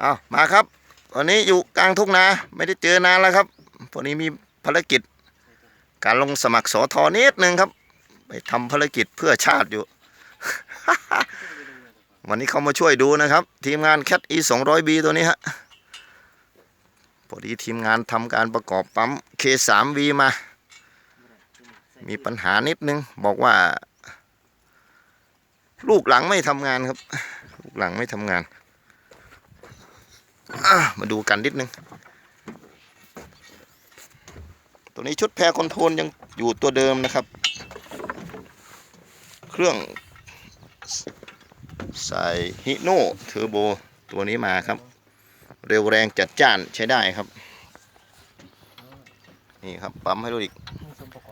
เอามาครับวันนี้อยู่กลางทุ่งนาไม่ได้เจอนานแล้วครับวันนี้มีภารกิจ การลงสมัครสอทอนิดนึงครับ ไปทำภารกิจเพื่อชาติอยู่ วันนี้เขามาช่วยดูนะครับ ทีมงาน Cat E 2 0 0 B ตัวนี้ฮะพอดีทีมงานทำการประกอบปั๊ม K 3 V มา มีปัญหานิดนึง บอกว่า ลูกหลังไม่ทำงานครับ ลูกหลังไม่ทำงาน มาดูกันนิดนึง ตัวนี้ชุดแพรคอนโทรลยังอยู่ตัวเดิมนะครับ เครื่องใส่ฮิโน่เทอร์โบตัวนี้มาครับ เร็วแรงจัดจ้านใช้ได้ครับ นี่ครับ ปั๊มให้ดูอีกมีส่วนประก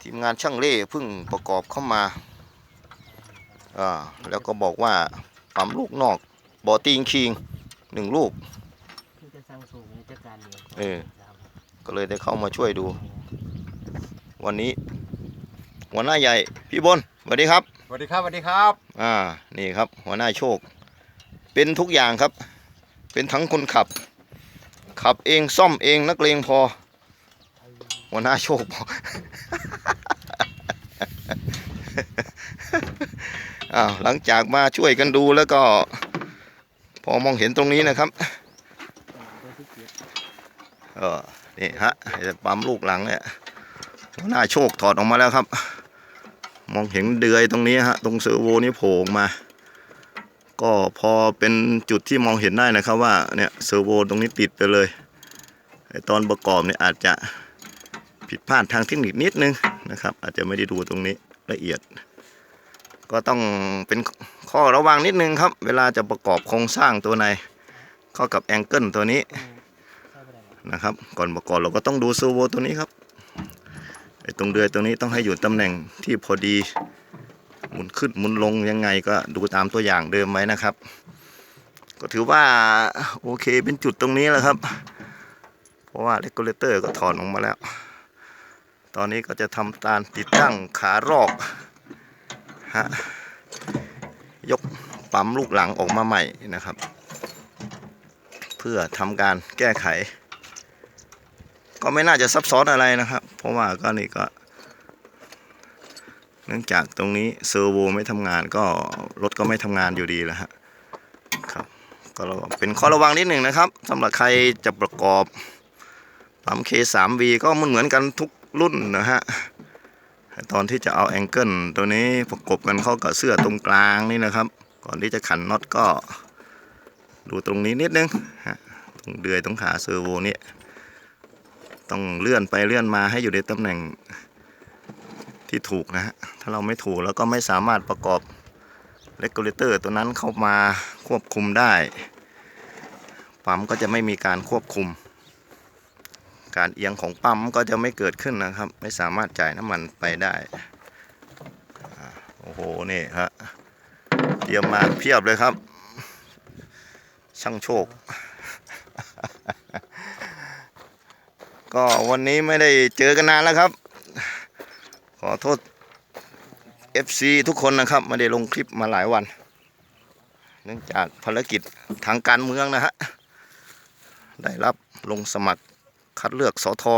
ทีมงานช่างเล่เพิ่งประกอบเข้ามาอ่าแล้วก็บอกว่าปั๊มลูกนอกบอตีงคิง หนึ่งลูกคือจะสร้างสูงในจัดการเองเออ ก็เลยได้เข้ามาช่วยดู วันนี้หัวหน้าใหญ่พี่บนสวัสดีครับ สวัสดีครับสวัสดีครับอ่านี่ครับ หัวหน้าโชค เป็นทุกอย่างครับ เป็นทั้งคนขับ ขับเองซ่อมเองนักเลงพอ หัวหน้าโชคบอก อ้าวหลังจากมาช่วยกันดูแล้วก็ พอมองเห็นตรงนี้นะครับเกียรเออนี่ฮะไอ้ปั๊มลูกหลังเนี่ยหน้าโชคถอดออกมาแล้วครับ มองเห็นเดือยตรงนี้ฮะตรงเซอร์โวนี่โผล่มา ก็พอเป็นจุดที่มองเห็นได้นะครับว่าเนี่ยเซอร์โวตรงนี้ติดไปเลยไอ้ตอนประกอบเนี่ยอาจจะผิดพลาดทางเทคนิคนิดนึงนะครับ อาจจะไม่ได้ดูตรงนี้ละเอียด ก็ต้องเป็น ข้อระวังนิดนึงครับ เวลาจะประกอบโครงสร้างตัวในเข้ากับแองเกิลตัวนี้นะครับ ก่อนประกอบเราก็ต้องดูซอร์โวตัวนี้ครับไอ้ตรงเดือยตรงนี้ต้องให้อยู่ตำแหน่งที่พอดีหมุนขึ้นหมุนลงยังไงก็ดูตามตัวอย่างเดิมไว้นะครับ ก็ถือว่าโอเคเป็นจุดตรงนี้แหละครับ เพราะว่าเลกูเลเตอร์ก็ถอนออกมาแล้ว ตอนนี้ก็จะทำการติดตั้งขารอกฮะ ยกปั๊มลูกหลังออกมาใหม่นะครับ เพื่อทำการแก้ไข ก็ไม่น่าจะซับซ้อนอะไรนะครับ เพราะว่าก็นี่ก็ เนื่องจากตรงนี้เซอร์โวไม่ทำงานก็รถก็ไม่ทำงานอยู่ดีแล้วฮะครับก็ระวังเป็นข้อระวังนิดหนึ่งนะครับสำหรับใครจะประกอบปั๊ม K3V ก็มันเหมือนกันทุกรุ่นนะฮะ ตอนที่จะเอาแองเกิลตัวนี้ประกบกันเข้ากับเสื้อตรงกลางนี่นะครับ ก่อนที่จะขันน็อตก็ดูตรงนี้นิดนึงฮะตรงเดือยตรงขาเซอร์โวนี่ต้องเลื่อนไปเลื่อนมาให้อยู่ในตำแหน่งที่ถูกนะฮะถ้าเราไม่ถูกแล้วก็ไม่สามารถประกอบเลกูเลเตอร์ตัวนั้นเข้ามาควบคุมได้ ปั๊มก็จะไม่มีการควบคุม การเอียงของปั๊มก็จะไม่เกิดขึ้นนะครับ ไม่สามารถจ่ายน้ำมันไปได้โอ้โหนี่ฮะเตรียมมาเพียบเลยครับ ช่างโชค ก็วันนี้ไม่ได้เจอกันนานแล้วครับ ขอโทษ FC ทุกคนนะครับไม่ได้ลงคลิปมาหลายวัน เนื่องจากภารกิจทางการเมืองนะฮะได้รับลงสมัคร คัดเลือกสอทอ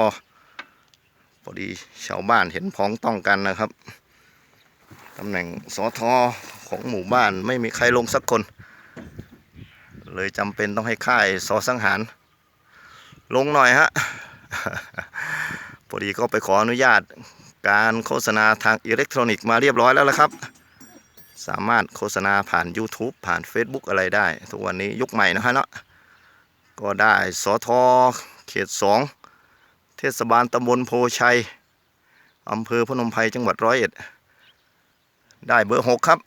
พอดีชาวบ้านเห็นพ้องต้องกันนะครับตำแหน่งสอทอของหมู่บ้านไม่มีใครลงสักคน เลยจำเป็นต้องให้ค่ายสอสังหาร ลงหน่อยฮะพอดีก็ไปขออนุญาตการโฆษณาทางอิเล็กทรอนิกส์มาเรียบร้อยแล้วละครับ สามารถโฆษณาผ่าน YouTube ผ่าน Facebook อะไรได้ ทุกวันนี้ยุคใหม่นะฮะเนาะก็ได้สอทอเขต 2 เทศบาลตำบลโพชัยอำเภอพนมไพรจังหวัดร้อยเอ็ด ได้เบอร์หกครับ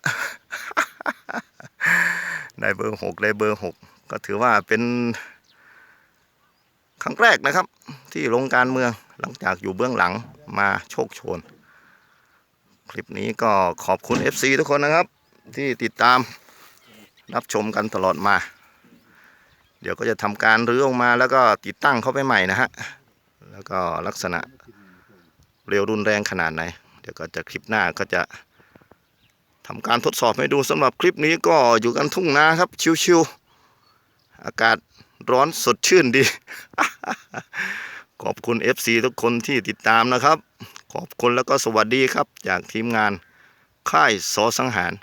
ได้เบอร์หกได้เบอร์หกก็ถือว่าเป็น ครั้งแรกนะครับ ที่ลงการเมืองหลังจากอยู่เบื้องหลังมาโชคโชน คลิปนี้ก็ขอบคุณ FC ทุกคนนะครับ ที่ติดตามรับชมกันตลอดมา เดี๋ยวก็จะทำการรื้อออกมาแล้วก็ติดตั้งเข้าไปใหม่นะฮะ แล้วก็ลักษณะเร็วรุนแรงขนาดไหน เดี๋ยวก็จะคลิปหน้าก็จะทำการทดสอบให้ดูสำหรับคลิปนี้ก็อยู่กันทุ่งนาครับ ชิวอากาศร้อนสดชื่นดี ขอบคุณ FC ทุกคนที่ติดตามนะครับ ขอบคุณแล้วก็สวัสดีครับ จากทีมงานค่ายสอสังหาร